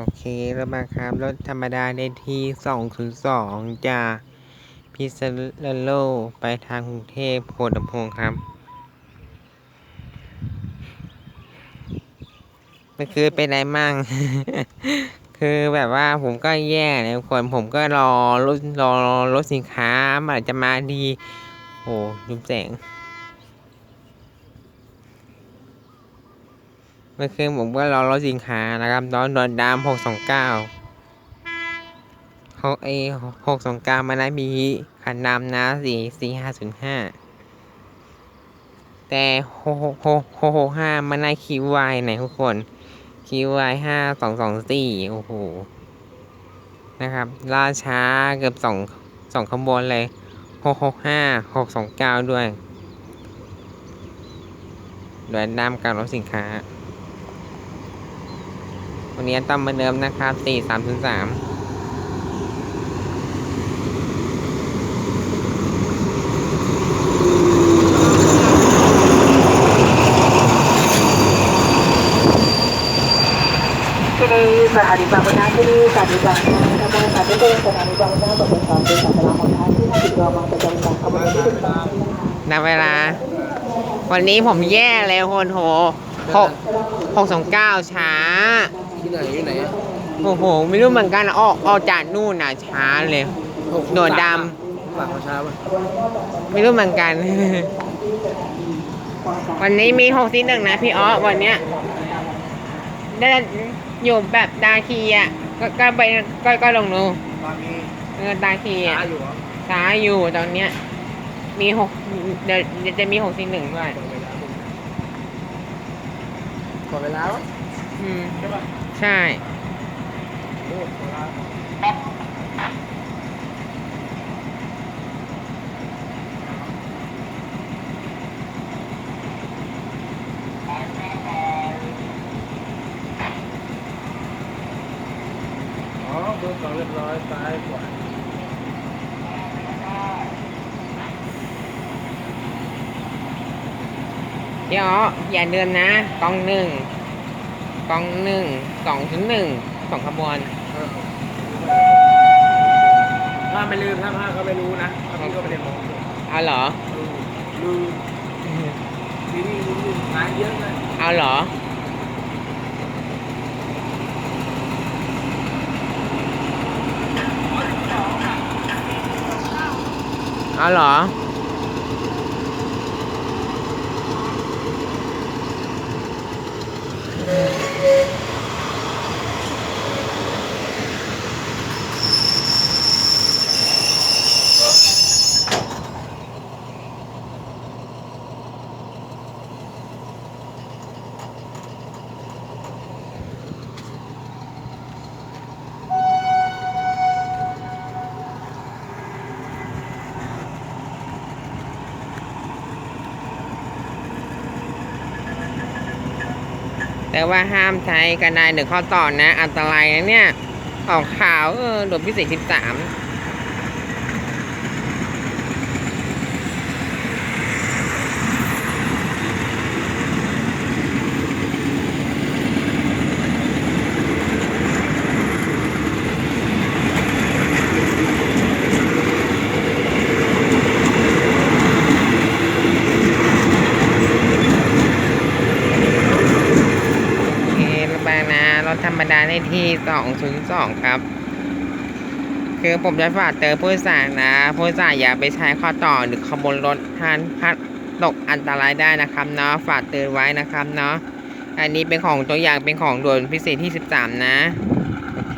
โอเคแล้วมาครับรถธรรมดาได้ที่ 202 จากพิษณุโล ไปทางกรุงเทพโพธิ์ลำโพงครับมื่อคืนเป็นไรมั่ง คือแบบว่าผมก็แย่เลยทุกคนผมก็รอรถรอรถสินค้ามันอาจจะมาดี โอ้ยุบแสง เมื่อคืนผมก็รอรถสินค้านะครับตอนโดนดามหกสองเก้าหกเอหกสองเก้ามานะมีคันดำนะสี่สี่ห้าศูนย์ห้าแต่หกหกหกหกห้ามานะคิววายไหนทุกคนคิววายห้าสองสองสี่โอ้โหนะครับล่าช้าเกือบสองสองขบวนเลยหกหกห้าหกสองเก้าด้วยโดยดามกับรถสินค้า วันนี้ตั้มเหมือนเดิมนะครับ4 3 0 3ที่นี่สถานีบางนาที่นี่สถานีบางนาทำไมสถานีเป็นสถานีบางปะนาบริษัทเป็นสัตว์ลาของท้ายที่ห้าสิบรอบาประจำการขบวนที่สิบสามนับเวลา วันนี้ผมแย่เลยคนโหหก หกสองเก้าช้า ที่ไหนที่ไหนโอ้โห ไม่รู้เหมือนกันออกออกจากนู่นน่ะช้าเลย โดดดหลังมาช้าป่ะไม่รู้เหมือนกัน วันนี้มีหกที่หนึ่งนะพี่อ้อวันเนี้ยได้อยู่แบบดาคีอะก็ก็ไปก็ก็ลงนูตอนนี้เออดาคีช้าอะอยู่เหรอช้าอยู่ตอนเนี้ย มีหกเดี๋ยวเดี๋ยวจะมีหกที่หนึ่งด้วยหมดเวลาหมดเวลาอืมใช่ป่ะใช่โอ้หมดเวลาอ๋อเบอร์สองเรียบร้อยซ้ายขวา เดี๋ยวอย่าเดินนะกองหนึ่งกองหนึ่งสองถึงหนึ่งสองขบวนถ้าไม่ลืมถ้าพลาดก็ไม่รู้นะถ้าพี่ก็ไม่ได้มองเอาเหรอลืมทีนี่ลืมงานเยอะเลยเอาเหรอเอาเหรอ แต่ว่าห้ามใช้กระดานหรือข้อต่อนะ อันตรายนะเนี่ย ออกข่าวเออโดนพิเศษ13 รถธรรมดาได้ที่สองศูนย์สองครับ คือผมจะฝากเตือนผู้โดยสารนะ ผู้โดยสารอย่าไปใช้ข้อต่อหรือขบวนรถทานพัดตกอันตรายได้นะครับเนาะฝากเตือนไว้นะครับเนาะอันนี้เป็นของตัวอย่างเป็นของด่วนพิเศษที่ 13 นะ โอเค